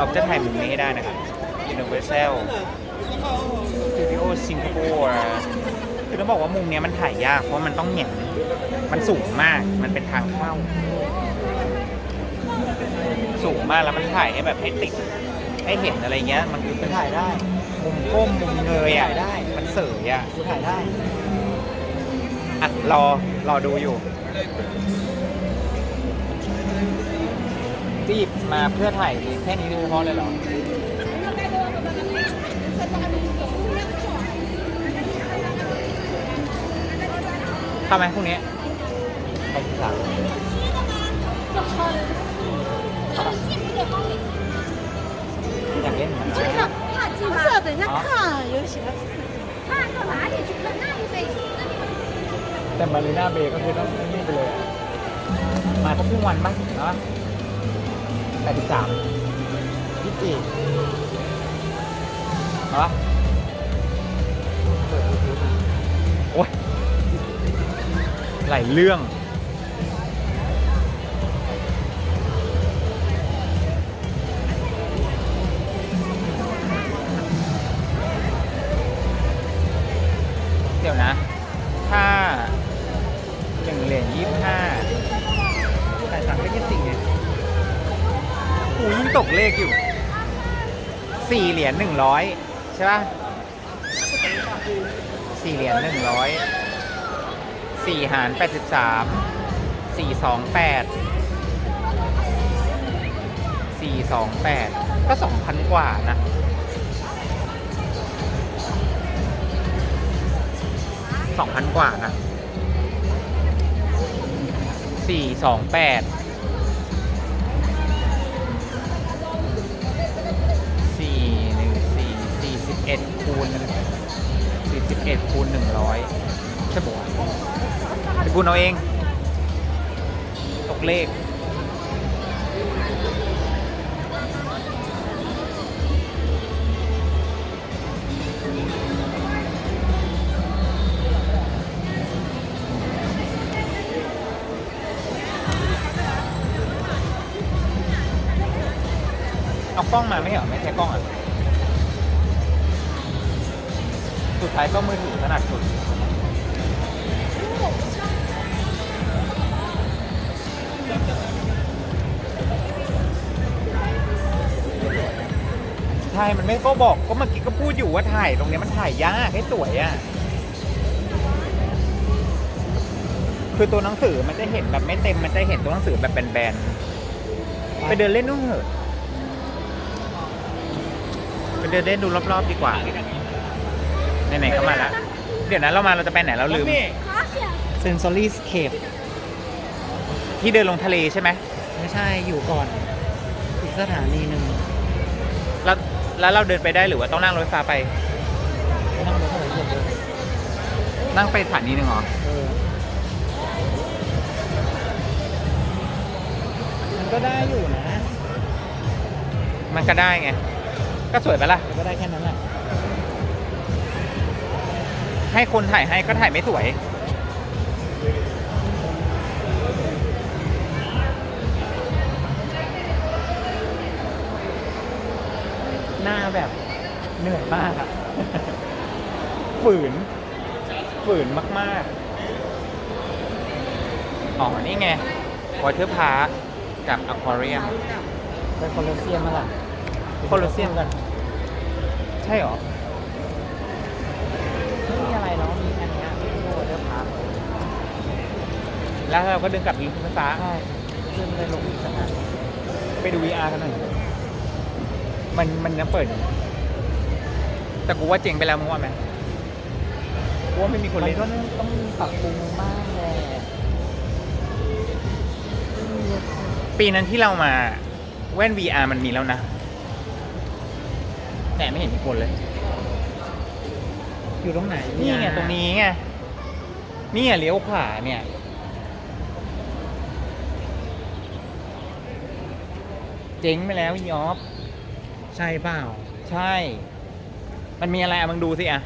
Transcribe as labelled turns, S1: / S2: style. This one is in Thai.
S1: ออฟจะถ่ายมุมนี้ให้ได้นะครับ Universal Studio Singapore คือต้องบอกว่ามุมนี้มันถ่ายยากเพราะมันต้องเหงียนมันสูงมาก มันเป็นทางเข้า สูงมากแล้วมันถ่ายให้แบบให้ติด ให้เห็นอะไรเงี้ย มันคือ
S2: ไปถ่ายได้
S1: มุมก้มมุมเงยอะ
S2: ถ่ได้
S1: มันเสยอะ
S2: กูถ่ายได้
S1: อะ รอ รอดูอยู่ จีบมาเพื่อถ่ายแค่นี้โดยเฉพาะเลยเหรอ เข้าไหมพรุ่งนี้
S2: ไปที่สาม
S1: อยากเล่นเหมือน
S3: 这
S1: กัน
S3: 个怕金色，等一下看有喜欢。看到哪里去看那一杯？
S1: แต่มารีนาเบย์ก็คือต้องนี่ไปเลยอะมาก็ครึ่งวันบ้างเนาะ แปดสิบสาม
S2: ยี่สิบสี่
S1: เหรอโอ้ยหลายเรื่อง ตกเลขอยู่สี่เหรียญหนึ่งร้อยใช่ป่ะสี่เหรียญหนึ่งร้อยสี่หารแปดสิบสามสี่สองแปดสี่สองแปดก็สองพันกว่านะสองพันกว่านะสี่สองแปด คูณสี่สิบเอ็ดคูณหนึ่งร้อยใช่ปะวะไปคูณเอาเอง ตกเลขเอากล้องมาไม่เหรอไม่ใช่กล้องอะ สุดท้ายก็มือถือถนัดสุด ใช่ มันไม่ก็บอกก็เมื่อกี้ก็พูดอยู่ว่าถ่ายตรงเนี้ยมันถ่ายยากให้สวยอะ คือตัวหนังสือมันจะเห็นแบบไม่เต็ม มันจะเห็นตัวหนังสือแบบแบนๆ ไปเดินเล่นนู่นเถอะ ไปเดินเล่นดูรอบๆดีกว่า ไหนๆก็มาแล้วเดี๋ยวนะเรามาเราจะไปไหนเราลืม
S3: 好险！
S2: เซนซอรี่สเคป
S1: ที่เดินลงทะเลใช่ไหม
S2: ไม่ใช่อยู่ก่อน อีกสถานีหนึ่ง
S1: แล้วแล้วเราเดินไปได้หรือว่าต้องนั่งรถไฟฟ้าไป
S2: นั่งรถไฟเหยียบเลย
S1: นั่งไปสถานีหนึ่งเหรอ
S2: เออมันก็ได้อยู่นะ
S1: มันก็ได้ไง ก็สวยไปะล่ะ
S2: แต่ก็ได้แค่นั้นแหละ
S1: ให้คนถ่ายให้ก็ถ่ายไม่สวย หน้าแบบเหนื่อยมากอะฝืน ฝืนมาก ๆ อ๋อ นี่ไงวอเตอร์พาร์คกับอควาเรียม
S2: ไปโคลอสเซียมมาล่ะ
S1: โคลอสเซียม
S2: กัน
S1: ใช่เหรอ
S2: ไม่มีอะไรเนาะมีแค่เนี้ยมีโคลอสพาร์ค
S1: แล้วเราก็เดินกลับลิงค์ฟ้า
S2: ใช่ขึ้นไปลงอีกสถานี
S1: ไปดู VR กันหน่อยมันมันยังเปิดอยู่แต่กูว่าเจ๋งไปแล้วมึงว่าไหมกูว่าไม่มีคน
S2: มัน
S1: เล่น
S2: ก็ต้องมีปรับปรุงบ้างแหละ
S1: ปีนั้นที่เรามาแว่น VR มันมีแล้วนะ แต่ไม่เห็นมีคนเลย
S2: อยู่ตรงไหน
S1: นี่ไงตรงนี้ไงนี่ไงเลี้ยวขวาเนี่ย เจ๋งไปแล้วยอฟ
S2: ใช่เปล่า
S1: ใช่ มันมีอะไรอะมึงดูสิอะ